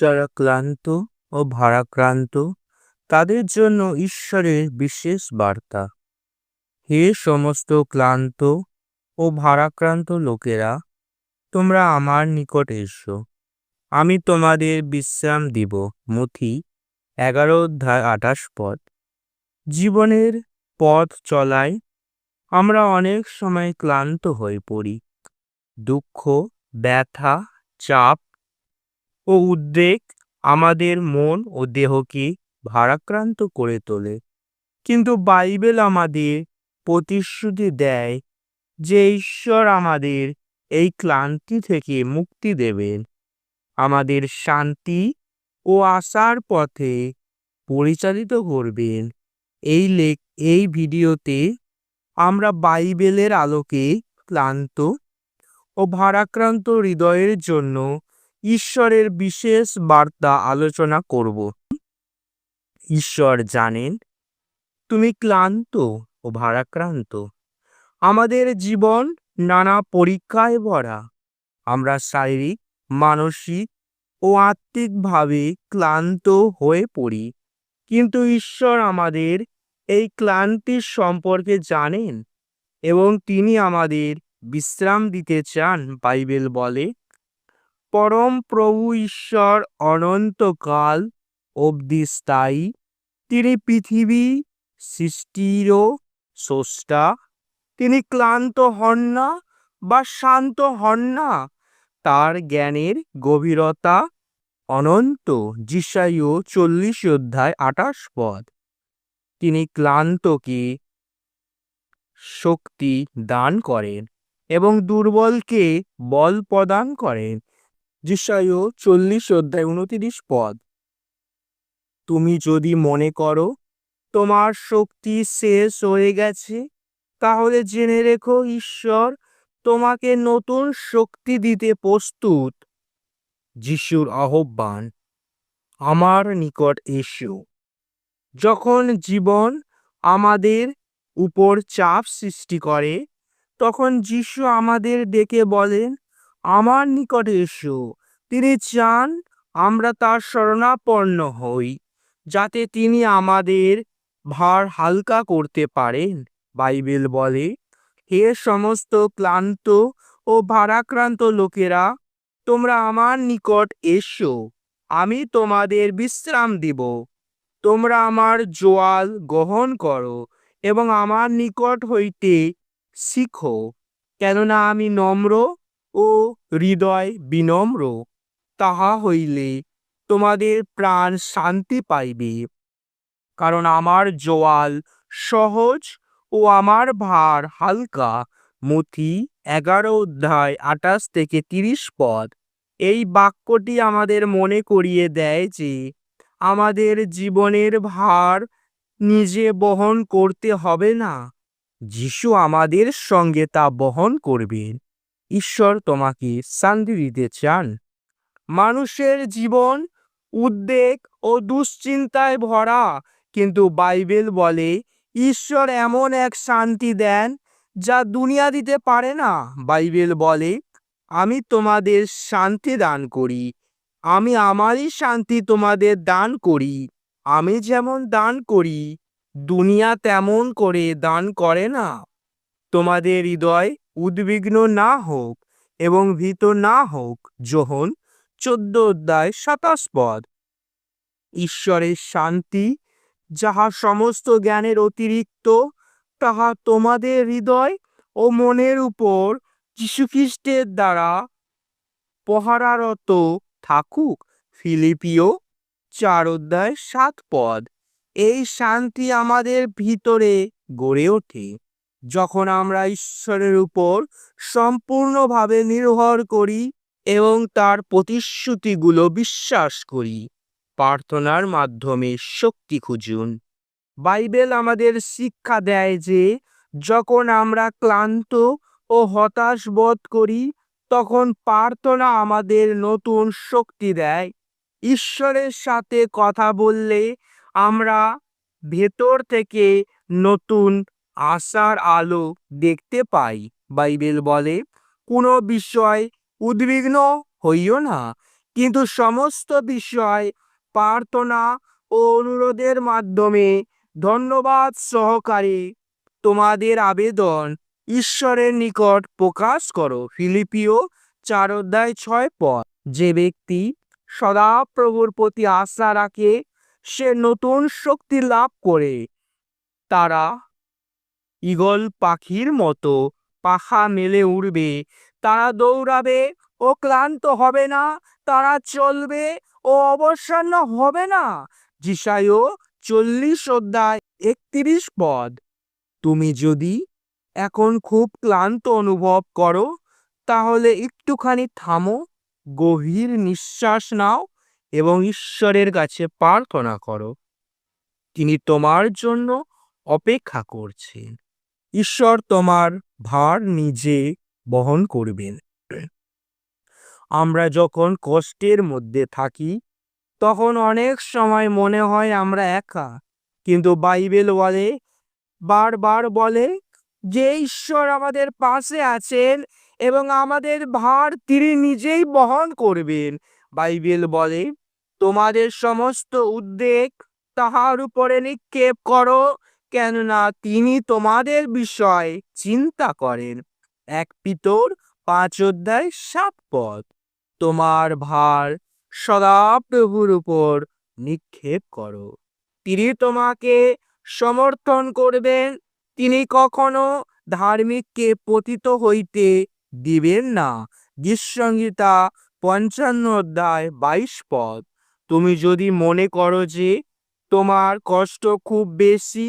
যারা ক্লান্ত ও ভারাক্রান্ত, তাদের জন্য ঈশ্বরের বিশেষ বার্তা। হে সমস্ত ক্লান্ত ও ভারাক্রান্ত লোকেরা, তোমরা আমার নিকট এসো। আমি তোমাদের বিশ্রাম দিব। মথি এগারো অধ্যায় আঠাশ পথ জীবনের পথ চলায় আমরা অনেক সময় ক্লান্ত হয়ে পড়ি। দুঃখ, ব্যথা, চাপ ও উদ্বেগ আমাদের মন ও দেহকে ভারাক্রান্ত করে তোলে। কিন্তু বাইবেল আমাদের প্রতিশ্রুতি দেয় যে ঈশ্বর আমাদের এই ক্লান্তি থেকে মুক্তি দেবেন। আমাদের শান্তি ও আশার পথে পরিচালিত করবেন। এই লেখ এই ভিডিওতে আমরা বাইবেলের আলোকে ক্লান্ত ও ভারাক্রান্ত হৃদয়ের জন্য ঈশ্বরের বিশেষ বার্তা আলোচনা করব। ঈশ্বর জানেন, তুমি ক্লান্ত ও ভারাক্রান্ত। আমাদের জীবন নানা পরীক্ষায় ভরা। আমরা শারীরিক, মানসিক ও আত্মিকভাবে ক্লান্ত হয়ে পড়ি। কিন্তু ঈশ্বর আমাদের এই ক্লান্তির সম্পর্কে জানেন এবং তিনি আমাদের বিশ্রাম দিতে চান, বাইবেল বলে। পরম প্রভু ঈশ্বর অনন্তকাল অবধি স্থায়ী। তিনি পৃথিবী সৃষ্টিরও স্রষ্টা। তিনি ক্লান্ত হন না বা শান্ত হন না। তার জ্ঞানের গভীরতা অনন্ত যিশাইও চল্লিশ অধ্যায় আঠাশ পদ। তিনি ক্লান্তকে শক্তি দান করেন এবং দুর্বলকে বল প্রদান করেন। যিশাইও চল্লিশ অধ্যায় উনতিরিশ পদ। তুমি যদি মনে করো, তোমার শক্তি শেষ হয়ে গেছে, তাহলে জেনে রেখো ঈশ্বর তোমাকে নতুন শক্তি দিতে প্রস্তুত। যিশুর আহ্বান, আমার নিকট এসো। যখন জীবন আমাদের উপর চাপ সৃষ্টি করে, তখন যিশু আমাদের ডেকে বলেন আমার নিকটে এসো। তিনি চান আমরা তার শরণাপন্ন হই, যাতে তিনি আমাদের ভার হালকা করতে পারেন। বাইবেল বলে, হে সমস্ত ক্লান্ত ও ভারাক্রান্ত লোকেরা, তোমরা আমার নিকট এসো, আমি তোমাদের বিশ্রাম দিব। তোমরা আমার জোয়াল গ্রহণ করো এবং আমার নিকট হইতে শিখো, কেননা আমি নম্র ও হৃদয় বিনম্র, তাহা হইলে তোমাদের প্রাণ শান্তি পাইবে। কারণ আমার জোয়াল সহজ ও আমার ভার হালকা মথি এগারো অধ্যায় আঠাশ থেকে তিরিশ পদ। এই বাক্যটি আমাদের মনে করিয়ে দেয় যে, আমাদের জীবনের ভার নিজে বহন করতে হবে না, যিশু আমাদের সঙ্গে তা বহন করবেন। ঈশ্বর তোমাকে শান্তি দিতে চান। মানুষের জীবন, উদ্বেগ ও দুশ্চিন্তায় ভরা, কিন্তু বাইবেল বলে, ঈশ্বর এমন এক শান্তি দেন যা দুনিয়া দিতে পারে না। বাইবেল বলে, আমি তোমাদের শান্তি দান করি, আমি আমারই শান্তি তোমাদের দান করি, আমি যেমন দান করি, দুনিয়া তেমন করে দান করে না। তোমাদের হৃদয় উদ্বিগ্ন না হোক এবং ভীত না হোক যোহন চোদ্দ অধ্যায় সাতাশ পদ। ঈশ্বরের শান্তি, যাহা সমস্ত জ্ঞানের অতিরিক্ত, তাহা তোমাদের হৃদয় ও মনের উপর যীশুখ্রিস্টের দ্বারা পহারারত থাকুক, ফিলিপিও চার অধ্যায় সাত পদ। এই শান্তি আমাদের ভিতরে গড়ে ওঠে। যখন আমরা ঈশ্বরের উপর সম্পূর্ণভাবে নির্ভর করি এবং তার প্রতিশ্রুতিগুলো বিশ্বাস করি, প্রার্থনার মাধ্যমে শক্তি খুঁজুন। বাইবেল আমাদের শিক্ষা দেয় যে, যখন আমরা ক্লান্ত ও হতাশ বোধ করি, তখন প্রার্থনা আমাদের নতুন শক্তি দেয়। ঈশ্বরের সাথে কথা বললে আমরা ভেতর থেকে নতুন আশার আলো দেখতে পাই, বাইবেল বলে। কোনো বিষয় উদ্বিগ্ন হইও না, কিন্তু সমস্ত বিষয় প্রার্থনা ও অনুরোধের মাধ্যমে ধন্যবাদ সহকারে তোমাদের আবেদন ঈশ্বরের নিকট প্রকাশ করো। ফিলিপিও চার অধ্যায় ছয় পদ। যে ব্যক্তি সদাপ্রভুর প্রতি আশা রাখে, সে নতুন শক্তি লাভ করে। তারা ঈগল পাখির মতো পাখা মেলে উড়বে। তারা দৌড়াবে, ও ক্লান্ত হবে না। তারা চলবে, ও অবসন্ন হবে না। যিশায়ও চল্লিশ অধ্যায় একত্রিশ পদ। তুমি যদি এখন খুব ক্লান্ত অনুভব করো, তাহলে একটুখানি থামো, গভীর নিঃশ্বাস নাও এবং ঈশ্বরের কাছে প্রার্থনা করো। তিনি তোমার জন্য অপেক্ষা করছেন। ঈশ্বর তোমার ভার নিজে বহন করবেন। আমরা যখন কষ্টের মধ্যে থাকি, তখন অনেক সময় মনে হয় আমরা একা। কিন্তু বাইবেল বলে, বারবার বলে যে ঈশ্বর আমাদের পাশে আছেন এবং আমাদের ভার তিনি নিজেই বহন করবেন। বাইবেল বলে, তোমাদের সমস্ত উদ্বেগ তাহার উপরে নিক্ষেপ করো কেননা তিনি তোমাদের বিষয় চিন্তা করেন। এক পিতর পাঁচ অধ্যায় সাত পদ। তোমার ভার সদা প্রভুর উপর নিক্ষেপ করো। তিনি তোমাকে সমর্থন করবেন। তিনি কখনো ধার্মিককে পতিত হইতে দিবেন না। গীতসংহিতা পঞ্চান্ন অধ্যায় বাইশ পদ। তুমি যদি মনে করো যে তোমার কষ্ট খুব বেশি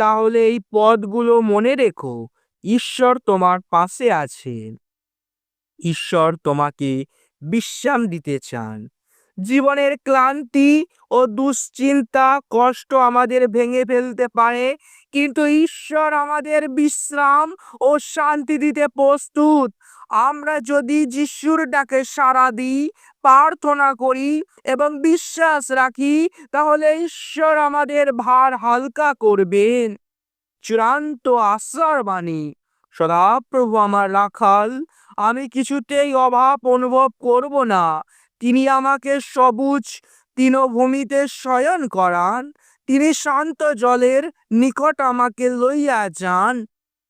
তাহলে এই পদগুলো মনে রেখো। ঈশ্বর তোমার পাশে আছেন। ঈশ্বর তোমাকে বিশ্রাম দিতে চান। জীবনের ক্লান্তি ও দুশ্চিন্তা, কষ্ট আমাদের ভেঙে ফেলতে পারে, কিন্তু ঈশ্বর আমাদের বিশ্রাম ও শান্তি দিতে প্রস্তুত। আমরা যদি যিশুর ডাকে সাড়া দিই, প্রার্থনা করি এবং বিশ্বাস রাখি, তাহলে ঈশ্বর আমাদের ভার হালকা করবেন। চূড়ান্ত আশার বাণী। সদাপ্রভু আমার রাখাল, আমি কিছুতেই অভাব অনুভব করব না। তিনি আমাকে সবুজ, তৃণভূমিতে শয়ন করান। তিনি শান্ত জলের নিকট আমাকে লইয়া যান।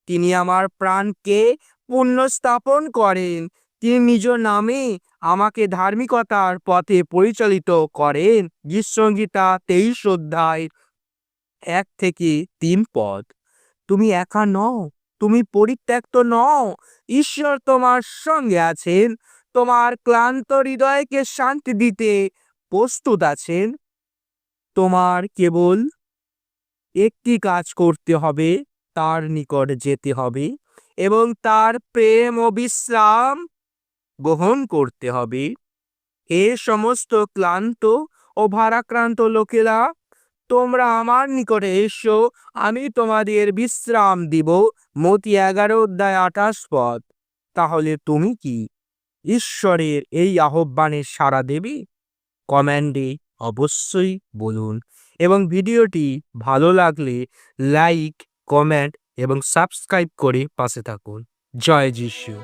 তিনি আমার প্রাণকে পুনঃস্থাপন করেন। তিনি নিজ নামে আমাকে ধার্মিকতার পথে পরিচালিত করেন। গীতসংগীতা তেইশ অধ্যায় এক থেকে তিন পদ। তুমি একা নও, তুমি পরিত্যক্ত নও। ঈশ্বর তোমার সঙ্গে আছেন। তোমার ক্লান্ত হৃদয়কে শান্তি দিতে প্রস্তুত আছেন। তোমার কেবল একটি কাজ করতে হবে, তার নিকট যেতে হবে। এবং তার প্রেম ও বিশ্রাম গ্রহণ করতে হবে। এ সমস্ত ক্লান্ত ও ভারাক্রান্ত লোকেরা, তোমরা আমার নিকটে এসো, আমি তোমাদের বিশ্রাম দিব মতি এগারো অধ্যায় আঠাশ পদ। তাহলে তুমি কি? ঈশ্বরের এই আহ্বানে সাড়া দেবে? কমেন্টে অবশ্যই বলুন। এবং ভিডিওটি ভালো লাগলে লাইক, কমেন্ট এবং সাবস্ক্রাইব করে পাশে থাকুন। জয় যিশু।